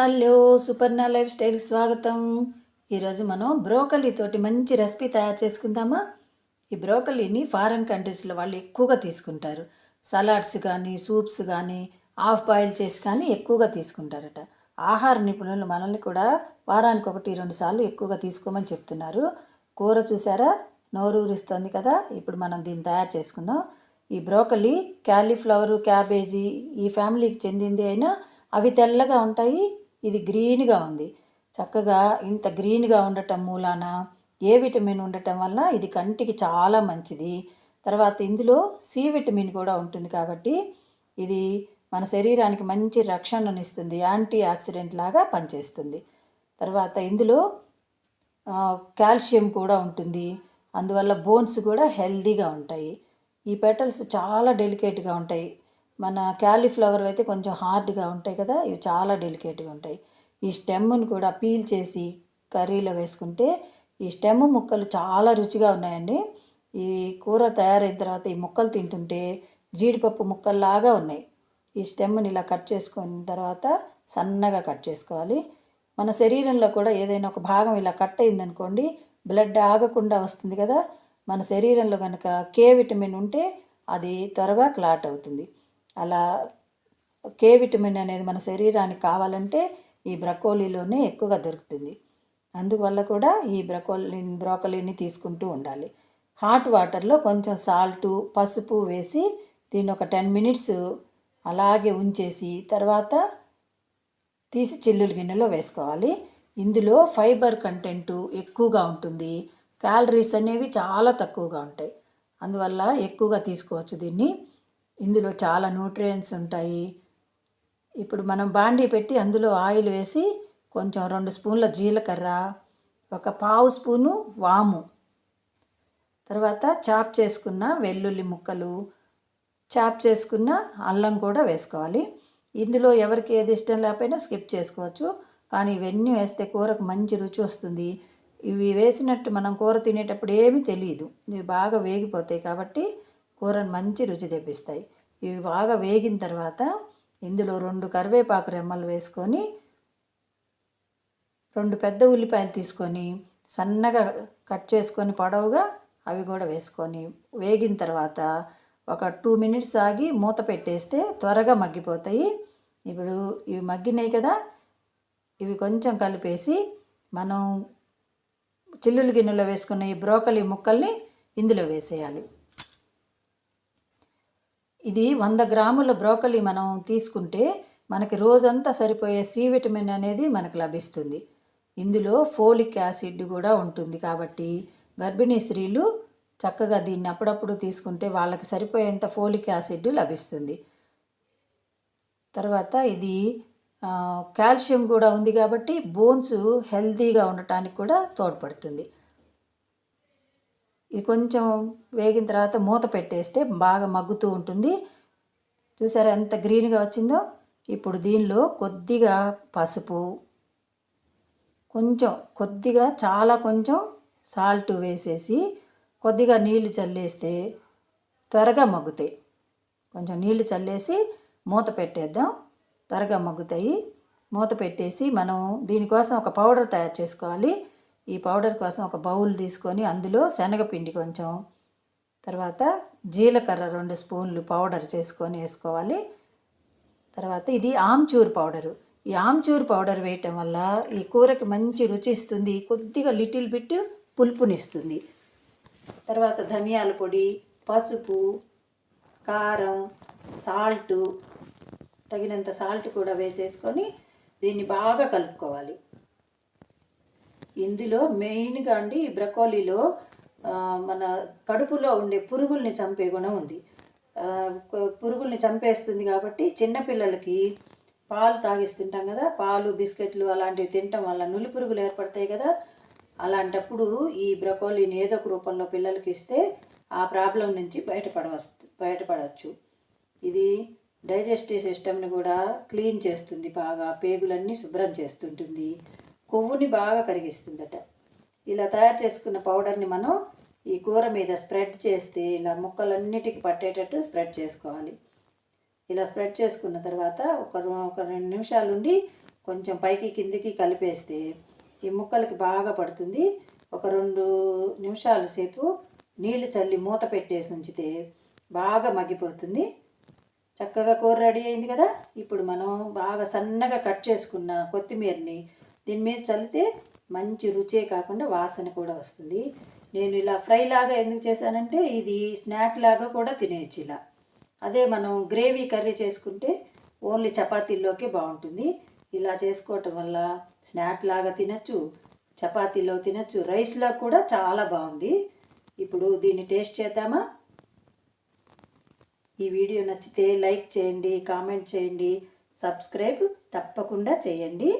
Hello Suparna life స్టైల్కి స్వాగతం. ఈరోజు మనం బ్రోకలీ తోటి మంచి రెసిపీ తయారు చేసుకుందామా? ఈ బ్రోకలీని ఫారెన్ కంట్రీస్లో వాళ్ళు ఎక్కువగా తీసుకుంటారు. సలాడ్స్ కానీ సూప్స్ కానీ హాఫ్ బాయిల్ చేసి కానీ ఎక్కువగా తీసుకుంటారట. ఆహార నిపుణులు మనల్ని కూడా వారానికి ఒకటి రెండు సార్లు ఎక్కువగా తీసుకోమని చెప్తున్నారు. కూర చూసారా? నోరు కదా. ఇప్పుడు మనం దీన్ని తయారు చేసుకుందాం. ఈ బ్రోకలీ క్యాలీఫ్లవరు క్యాబేజీ ఈ ఫ్యామిలీకి చెందింది అయినా అవి తెల్లగా ఉంటాయి ఇది గ్రీన్గా ఉంది. చక్కగా ఇంత గ్రీన్గా ఉండటం మూలాన ఏ విటమిన్ ఉండటం వల్ల ఇది కంటికి చాలా మంచిది. తర్వాత ఇందులో సి విటమిన్ కూడా ఉంటుంది కాబట్టి ఇది మన శరీరానికి మంచి రక్షణను ఇస్తుంది. యాంటీ ఆక్సిడెంట్ లాగా పనిచేస్తుంది. తర్వాత ఇందులో కాల్షియం కూడా ఉంటుంది. అందువల్ల బోన్స్ కూడా హెల్దీగా ఉంటాయి. ఈ పెటల్స్ చాలా డెలికేట్గా ఉంటాయి. మన క్యాలీఫ్లవర్ అయితే కొంచెం హార్డ్గా ఉంటాయి కదా ఇవి చాలా డెలికేట్గా ఉంటాయి. ఈ స్టెమ్ను కూడా పీల్ చేసి కర్రీలో వేసుకుంటే ఈ స్టెమ్ ముక్కలు చాలా రుచిగా ఉన్నాయండి. ఈ కూర తయారైన తర్వాత ఈ ముక్కలు తింటుంటే జీడిపప్పు ముక్కల్లాగా ఉన్నాయి. ఈ స్టెమ్ని ఇలా కట్ చేసుకున్న తర్వాత సన్నగా కట్ చేసుకోవాలి. మన శరీరంలో కూడా ఏదైనా ఒక భాగం ఇలా కట్ అయిందనుకోండి బ్లడ్ ఆగకుండా వస్తుంది కదా మన శరీరంలో కనుక కే విటమిన్ ఉంటే అది త్వరగా క్లాట్ అవుతుంది. అలా కే విటమిన్ అనేది మన శరీరానికి కావాలంటే ఈ బ్రకోలీలోనే ఎక్కువగా దొరుకుతుంది. అందువల్ల కూడా ఈ బ్రకోలీ బ్రోకలీని తీసుకుంటూ ఉండాలి. హాట్ వాటర్లో కొంచెం సాల్టు పసుపు వేసి దీన్ని ఒక టెన్ మినిట్స్ అలాగే ఉంచేసి తర్వాత తీసి చిల్లుల గిన్నెలో వేసుకోవాలి. ఇందులో ఫైబర్ కంటెంటు ఎక్కువగా ఉంటుంది. క్యాలరీస్ అనేవి చాలా తక్కువగా ఉంటాయి. అందువల్ల ఎక్కువగా తీసుకోవచ్చు దీన్ని. ఇందులో చాలా న్యూట్రియంట్స్ ఉంటాయి. ఇప్పుడు మనం బాండీ పెట్టి అందులో ఆయిల్ వేసి కొంచెం రెండు స్పూన్ల జీలకర్ర ఒక పావు స్పూను వాము. తర్వాత చాప్ చేసుకున్న వెల్లుల్లి ముక్కలు చాప్ చేసుకున్న అల్లం కూడా వేసుకోవాలి. ఇందులో ఎవరికి ఏది ఇష్టం లేకపోయినా స్కిప్ చేసుకోవచ్చు. కానీ ఇవన్నీ వేస్తే కూరకు మంచి రుచి వస్తుంది. ఇవి వేసినట్టు మనం కూర తినేటప్పుడు ఏమీ తెలియదు ఇవి బాగా వేగిపోతాయి కాబట్టి కూరను మంచి రుచి తెప్పిస్తాయి. ఇవి బాగా వేగిన తర్వాత ఇందులో రెండు కరివేపాకు రెమ్మలు వేసుకొని రెండు పెద్ద ఉల్లిపాయలు తీసుకొని సన్నగా కట్ చేసుకొని పొడవుగా అవి కూడా వేసుకొని వేగిన తర్వాత ఒక టూ మినిట్స్ ఆగి మూత పెట్టేస్తే త్వరగా మగ్గిపోతాయి. ఇప్పుడు ఇవి మగ్గినాయి కదా ఇవి కొంచెం కలిపేసి మనం చిల్లులు గిన్నెలో వేసుకున్న ఈ బ్రోకలీ ముక్కల్ని ఇందులో వేసేయాలి. ఇది వంద గ్రాముల బ్రోకలీ మనం తీసుకుంటే మనకి రోజంతా సరిపోయే సి విటమిన్ అనేది మనకు లభిస్తుంది. ఇందులో ఫోలిక్ యాసిడ్ కూడా ఉంటుంది కాబట్టి గర్భిణీ స్త్రీలు చక్కగా దీన్ని అప్పుడప్పుడు తీసుకుంటే వాళ్ళకి సరిపోయేంత ఫోలిక్ యాసిడ్ లభిస్తుంది. తర్వాత ఇది కాల్షియం కూడా ఉంది కాబట్టి బోన్స్ హెల్తీగా ఉండటానికి కూడా తోడ్పడుతుంది. ఇది కొంచెం వేగిన తర్వాత మూత పెట్టేస్తే బాగా మగ్గుతూ ఉంటుంది. చూసారా ఎంత గ్రీన్గా వచ్చిందో? ఇప్పుడు దీనిలో కొద్దిగా పసుపు కొంచెం కొద్దిగా చాలా కొంచెం సాల్ట్ వేసేసి కొద్దిగా నీళ్ళు చల్లేస్తే త్వరగా మగ్గుతాయి. కొంచెం నీళ్ళు చల్లేసి మూత పెట్టేద్దాం. త్వరగా మగ్గుతాయి. మూత పెట్టేసి మనం దీనికోసం ఒక పౌడర్ తయారు చేసుకోవాలి. ఈ పౌడర్ కోసం ఒక బౌల్ తీసుకొని అందులో శనగపిండి కొంచెం తర్వాత జీలకర్ర రెండు స్పూన్లు పౌడర్ చేసుకొని వేసుకోవాలి. తర్వాత ఇది ఆమ్చూర్ పౌడరు. ఈ ఆమ్చూర్ పౌడర్ వేయటం వల్ల ఈ కూరకి మంచి రుచి ఇస్తుంది కొద్దిగా లిటిల్ బిట్ పులుపునిస్తుంది. తర్వాత ధనియాల పొడి పసుపు కారం సాల్టు తగినంత సాల్ట్ కూడా వేసేసుకొని దీన్ని బాగా కలుపుకోవాలి. ఇందులో మెయిన్గా అండి ఈ బ్రకోలీలో మన కడుపులో ఉండే పురుగుల్ని చంపే గుణం ఉంది. పురుగుల్ని చంపేస్తుంది కాబట్టి చిన్నపిల్లలకి పాలు తాగిస్తుంటాం కదా పాలు బిస్కెట్లు అలాంటివి తినటం వల్ల నులి పురుగులు ఏర్పడతాయి కదా అలాంటప్పుడు ఈ బ్రకోలీని ఏదో ఒక రూపంలో పిల్లలకి ఇస్తే ఆ ప్రాబ్లం నుంచి బయటపడవచ్చు బయటపడవచ్చు. ఇది డైజెస్టివ్ సిస్టమ్ని కూడా క్లీన్ చేస్తుంది బాగా పేగులన్నీ శుభ్రం చేస్తుంటుంది. కొవ్వుని బాగా కరిగిస్తుందట. ఇలా తయారు చేసుకున్న పౌడర్ని మనం ఈ కూర మీద స్ప్రెడ్ చేస్తే ఇలా ముక్కలన్నిటికి పట్టేటట్టు స్ప్రెడ్ చేసుకోవాలి. ఇలా స్ప్రెడ్ చేసుకున్న తర్వాత ఒక ఒక రెండు నిమిషాలు ఉండి కొంచెం పైకి కిందికి కలిపేస్తే ఈ ముక్కలకి బాగా పడుతుంది. ఒక రెండు నిమిషాల సేపు నీళ్ళు చల్లి మూత పెట్టేసి ఉంచితే బాగా మగ్గిపోతుంది. చక్కగా కూర రెడీ అయింది కదా? ఇప్పుడు మనం బాగా సన్నగా కట్ చేసుకున్న కొత్తిమీరని దీని మీద చల్లితే మంచి రుచే కాకుండా వాసన కూడా వస్తుంది. నేను ఇలా ఫ్రై లాగా ఎందుకు చేశానంటే ఇది స్నాక్ లాగా కూడా తినేయచ్చు ఇలా. అదే మనం గ్రేవీ కర్రీ చేసుకుంటే ఓన్లీ చపాతీల్లోకే బాగుంటుంది. ఇలా చేసుకోవటం వల్ల స్నాక్ లాగా తినచ్చు చపాతీలో తినచ్చు రైస్లో కూడా చాలా బాగుంది. ఇప్పుడు దీన్ని టేస్ట్ చేద్దామా? ఈ వీడియో నచ్చితే లైక్ చేయండి కామెంట్ చేయండి సబ్స్క్రైబ్ తప్పకుండా చేయండి.